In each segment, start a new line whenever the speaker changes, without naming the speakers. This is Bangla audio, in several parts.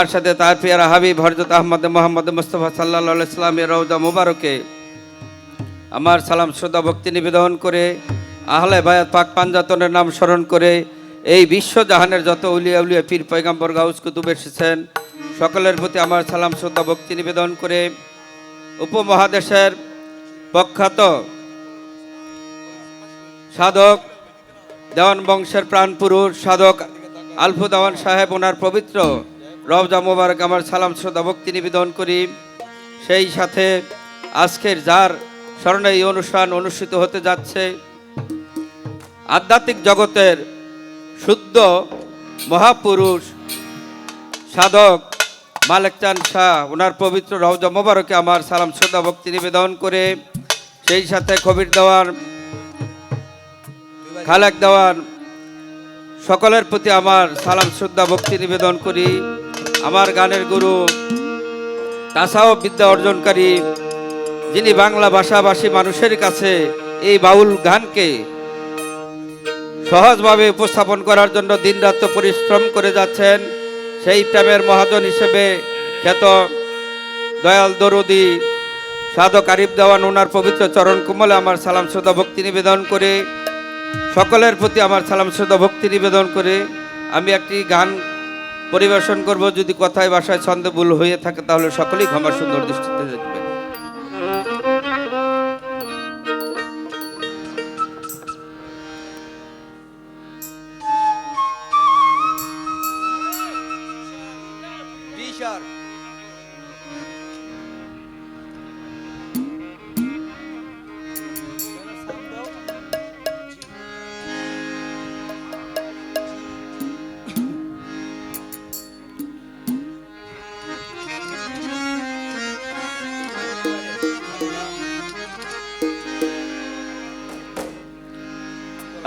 তার সাথে তার পিয়ারা হাবিব হরজত আহমদ মোহাম্মদ মুস্তফা সাল্লা ইসলামের রৌদা মুবারকে আমার সালাম, শ্রদ্ধা, ভক্তি নিবেদন করে আহলে বায়াত পাক পাঞ্জাতনের নাম স্মরণ করে এই বিশ্বজাহানের যত উলিয়া উলিয়া পীর পয়গাম্বর গাউস কুতুব এসেছেন, সকলের প্রতি আমার সালাম, শ্রদ্ধা, ভক্তি নিবেদন করে উপমহাদেশের প্রখ্যাত সাধক, দেওয়ান বংশের প্রাণপুরুষ সাধক আলফু দেওয়ান সাহেব, ওনার পবিত্র রবজা মোবারক আমার সালাম শ্রদ্ধা ভক্তি নিবেদন করি। সেই সাথে আজকের যার স্মরণে এই অনুষ্ঠান অনুষ্ঠিত হতে যাচ্ছে, আধ্যাত্মিক জগতের শুদ্ধ মহাপুরুষ সাধক মালেক চান শাহ ওনার পবিত্র রওজা মোবারকে আমার সালাম শ্রদ্ধা ভক্তি নিবেদন করে, সেই সাথে কবির দেওয়ান, খালেক দেওয়ান, সকলের প্রতি আমার সালাম শ্রদ্ধা ভক্তি নিবেদন করি। আমার গানের গুরু তাসাও বিদ্যা অর্জনকারী, যিনি বাংলা ভাষাভাষী মানুষের কাছে এই বাউল গানকে সহজভাবে উপস্থাপন করার জন্য দিনরাত্র পরিশ্রম করে যাচ্ছেন, সেই টাইমের মহাজন হিসেবে খ্যাত দয়াল দরুদি, সাধক আরিফ দেওয়ান, ওনার পবিত্র চরণ কুমলে আমার সালাম শ্রদ্ধা ভক্তি নিবেদন করে, সকলের প্রতি আমার সালাম শ্রদ্ধা ভক্তি নিবেদন করে, আমি একটি গান পরিবেশন করব। যদি কথায় বাসায় ছন্দে ভুল হয়ে থাকে, তাহলে সকলেই ক্ষমা সুন্দর দৃষ্টিতে দেখবেন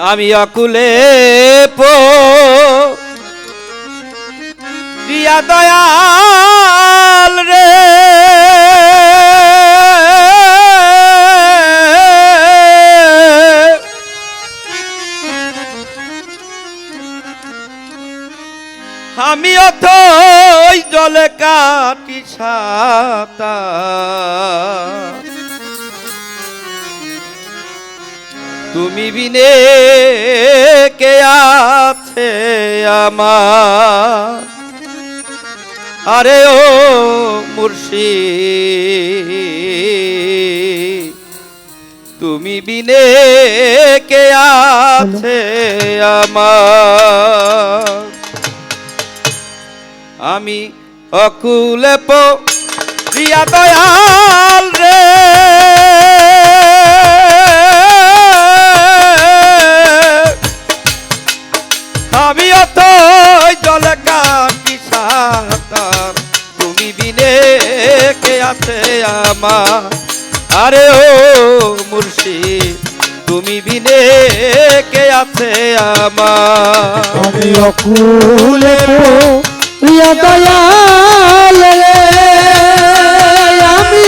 আমি অকুলে পো। প্রিয়া দয়াল রে। আমি অথই জলে কাটি সাতা। তুমি বিনে কে আছে আমার? আরে ও মুর্শি তুমি বিনে কে আছে আমার? আমি অকুলে পো, প্রিয়া দয়াল আছে আমার। আরে ও মুর্শি তুমি বিনে কে আছে আমার?
আমি অকুলে প্রিয় দয়াল আমি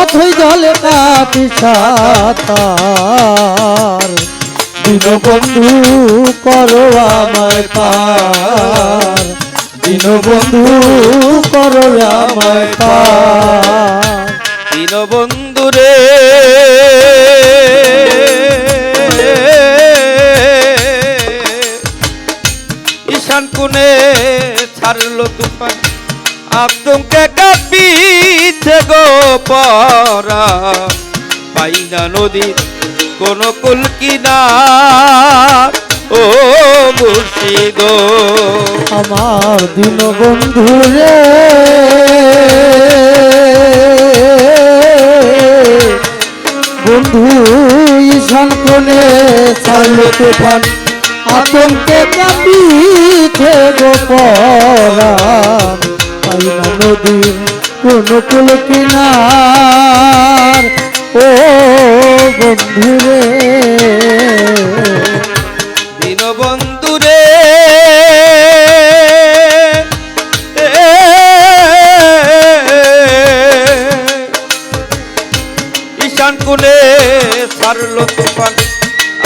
অথই জলে কাটি সাতার। দীনবন্ধু করো আমায় পার। দীনবন্ধু করো আমায়
দীনবন্ধু রে। ঈশান কোণে ছাড়লো তুফান। আতঙ্কে কাঁপিছে গো পরা। পাইনা নদীর কোন কুল কিনার ও মুর্শিদ।
আমার দিন বন্ধু রে। বন্ধু, ঈশান কোণে চালো তুফান, আতঙ্কে কাঁপিছে গোপরাম পাইনা নদীর কোন কুল কিনার। ও বন্ধু রে।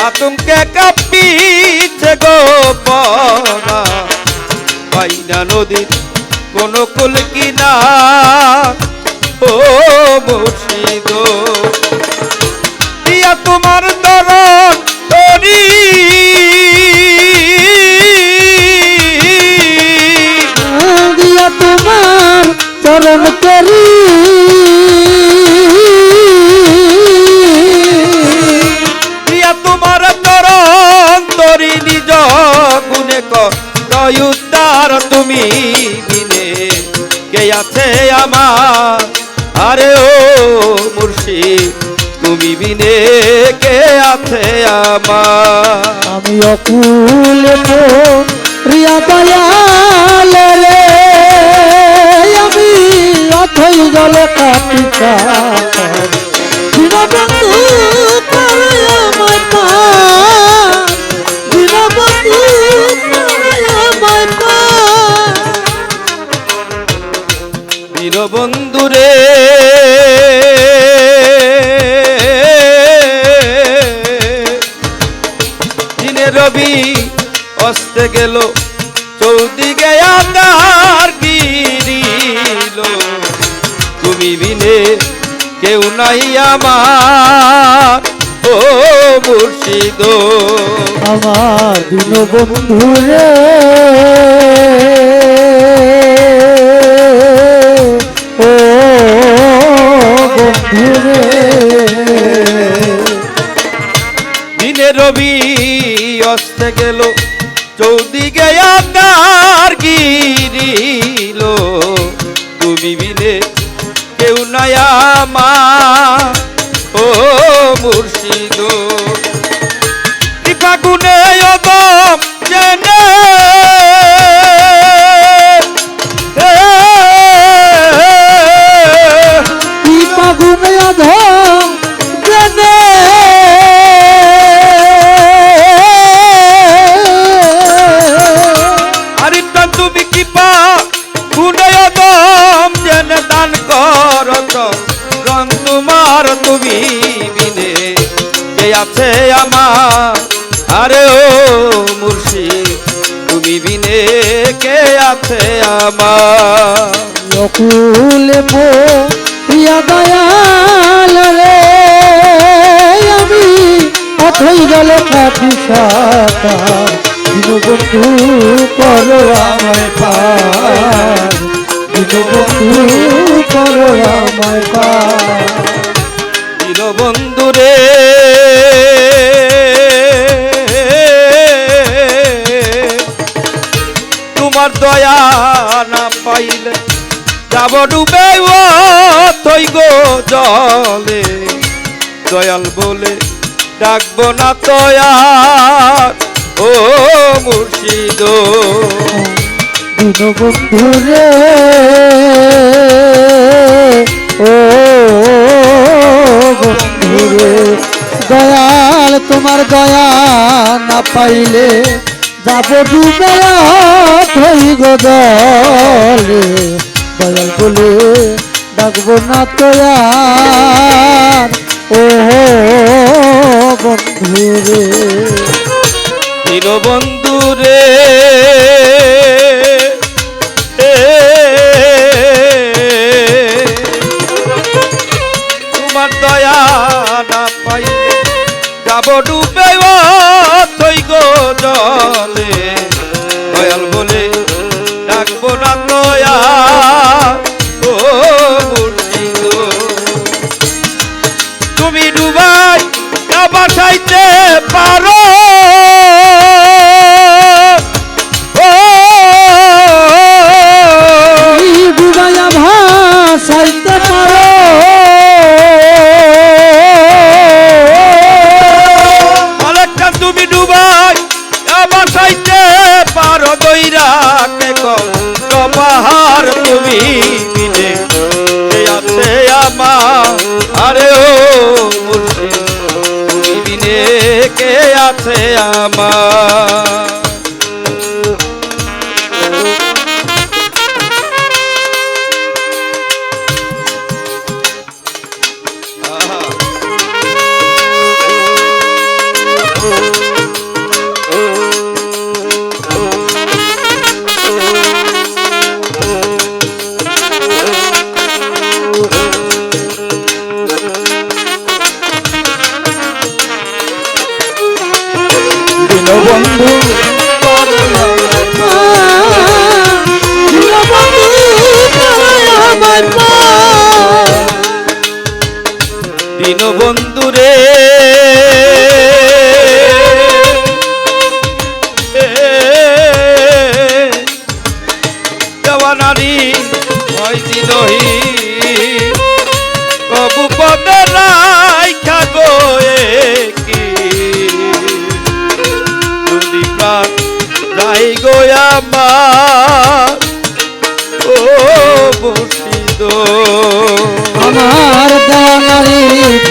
আতঙ্কে কাঁপিছে গো পরা পাইনা নদীর কোন কুল কিনা। ও মুর্শিদ দিয়া তোমার দরদ আছে আমার।
আমি অকুল প্রিয়া দয়াল রে। আমি অথই জলে কাটিকা দীনবন্ধু
অস্তে গেল চৌদিকে আদার গিরিল। তুমি বিনে কেউ নাই আমার ও মুর্শিদ।
আমার দীনবন্ধু রে। ও বন্ধু রে।
দিনে রবি অস্তে গেল ও মুর্শিদ তুমি বিনে কে আছে আমার? আরে ও মুর্শিদ, তুমি বিনে কে আছে আমার?
অকুলে পো প্রিয়া দয়াল রে, আমি অথই গেল কাঠি সাতা। দীনবন্ধু করো আমায় পার। দীনবন্ধু করো
বন্ধুরে তোমার দয়া না পাইলে যাব ডুবে থই গো জলে। দয়াল বলে ডাকবো না তয়ার, ও মুর্শিদ।
দীনবন্ধু রে বন্ধু দয়াল তোমার দয়া না পাইলে যাব ডুবে দলে দয়াল। বলে, ডাকবো না তোয়ার ও বন্ধু রে
ডুবে থই গো জলে। আছে আমার।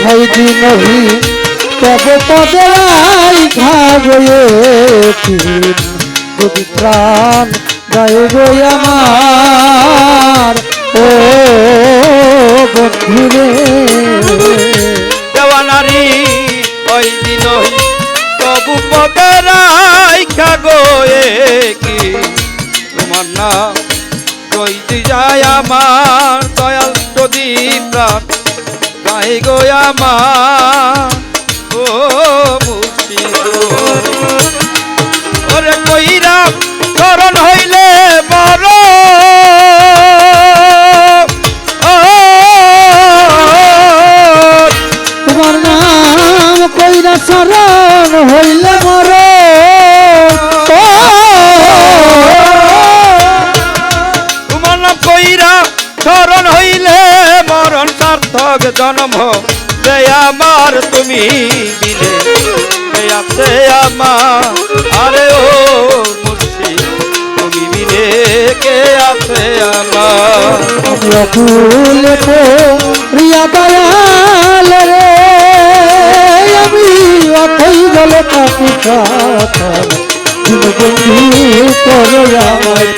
ভাই দিনহি তবে পদাই খাবয়ে যদি প্রাণ গায়ে গই আমার, ও বন্ধুরে।
দেওয়ানারি ওই দিনহি কবু পদে রাইখা কি তোমার কই যায় আমার, দয়াল প্রাণ গাই গো আমার। ও রে আমার তুমি কে আছে আমার। আরে ও মুর্শিদ, তুমি বিলে কে আছে আমার?
রিয়া দয়াল রে, আমি অথই আমায়